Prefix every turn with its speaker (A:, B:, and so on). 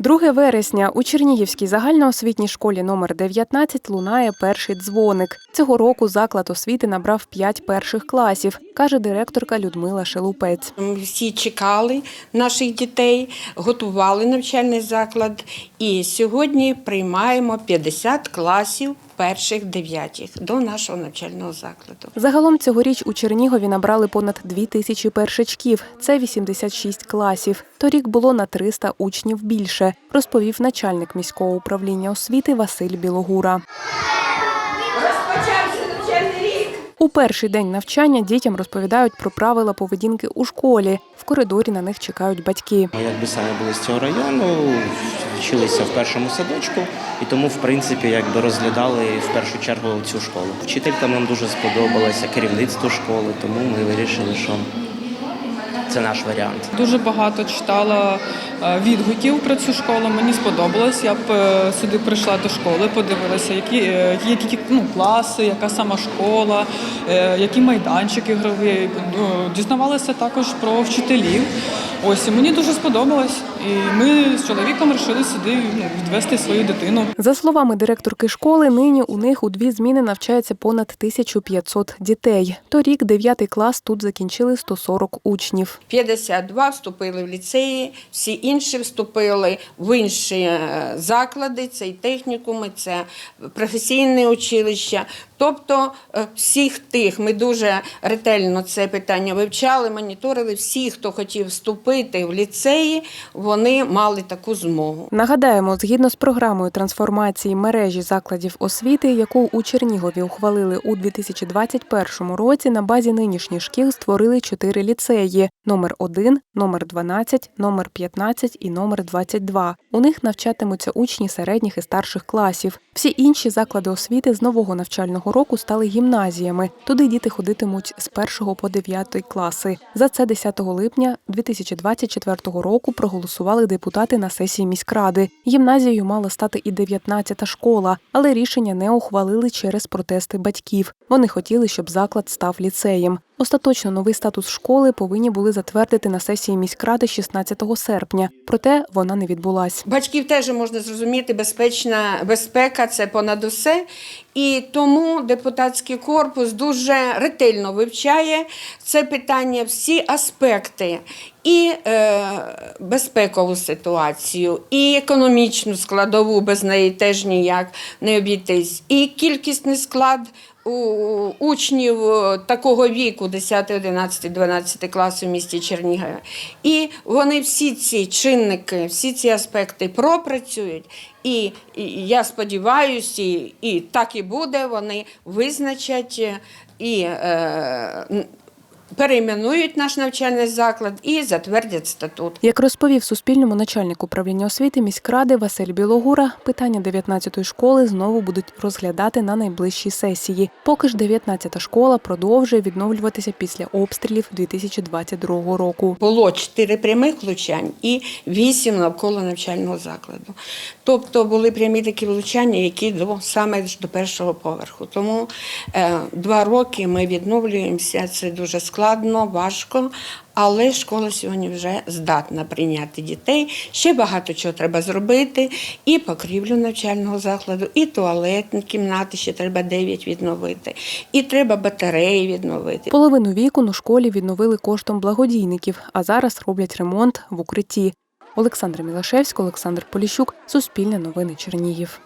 A: 2 вересня у Чернігівській загальноосвітній школі номер 19 лунає перший дзвоник. Цього року заклад освіти набрав 5 перших класів, каже директорка Людмила Шелупець.
B: Всі чекали наших дітей, готували навчальний заклад, і сьогодні приймаємо 50 класів перших дев'ятих до нашого навчального закладу.
A: Загалом цьогоріч у Чернігові набрали понад 2 тисячі першачків. Це 86 класів. Торік було на 300 учнів більше, розповів начальник міського управління освіти Василь Білогура. У перший день навчання дітям розповідають про правила поведінки у школі. В коридорі на них чекають батьки.
C: Ми якби самі були з цього району, вчилися в першому садочку, і тому, в принципі, якби розглядали в першу чергу цю школу. Вчителькам нам дуже сподобалося керівництво школи, тому ми вирішили, що це наш варіант.
D: Дуже багато читала е, відгуків про цю школу. Мені сподобалось. Я б е, сюди прийшла до школи, подивилася, які, е, які ну, класи, яка сама школа, які майданчики ігрові. Дізнавалася також про вчителів. Ось і мені дуже сподобалось. І ми з чоловіком вирішили сюди ну, відвести свою дитину.
A: За словами директорки школи, нині у них у дві зміни навчається понад 1500 дітей. Торік 9 клас тут закінчили 140 учнів.
B: 52 вступили в ліцеї, всі інші вступили в інші е, заклади, це і технікуми, це професійне училище. Тобто е, всіх тих ми дуже ретельно це питання вивчали, моніторили. Всі, хто хотів вступити в ліцеї, вони мали таку змогу.
A: Нагадаємо, згідно з програмою трансформації мережі закладів освіти, яку у Чернігові ухвалили у 2021 році, на базі нинішніх шкіл створили чотири ліцеї: номер 1, номер 12, номер 15 і номер 22. У них навчатимуться учні середніх і старших класів. Всі інші заклади освіти з нового навчального року стали гімназіями. Туди діти ходитимуть з 1 по 9 класи. За це 10 липня 2024 року проголосували депутати на сесії міськради. Гімназією мала стати і 19-та школа, але рішення не ухвалили через протести батьків. Вони хотіли, щоб заклад став ліцеєм. Остаточно новий статус школи повинні були затвердити на сесії міськради 16 серпня, проте вона не відбулась.
B: Батьків теж можна зрозуміти, безпечна безпека це понад усе. І тому депутатський корпус дуже ретельно вивчає це питання, всі аспекти. І е, безпекову ситуацію, і економічну складову, без неї теж ніяк не обійтись, і кількісний склад у учнів е, такого віку, 10, 11, 12 класу в місті Чернігові. І вони всі ці чинники, всі ці аспекти пропрацюють. І, і я сподіваюся, і, і так і буде, вони визначать е, і е, перейменують наш навчальний заклад і затвердять статут.
A: Як розповів Суспільному начальник управління освіти міськради Василь Білогура, питання 19-ї школи знову будуть розглядати на найближчій сесії. Поки ж 19-та школа продовжує відновлюватися після обстрілів 2022 року.
B: Було чотири прямих влучань і вісім навколо навчального закладу. Тобто були прямі такі влучання, які до саме до першого поверху. Тому е, два роки ми відновлюємося. Це дуже складно, важко. Але школа сьогодні вже здатна прийняти дітей. Ще багато чого треба зробити. І покрівлю навчального закладу, і туалетні кімнати ще треба 9 відновити, і треба батареї відновити.
A: Половину вікон у школі відновили коштом благодійників, а зараз роблять ремонт в укритті. Олександр Мілашевський, Олександр Поліщук, Суспільне новини Чернігів.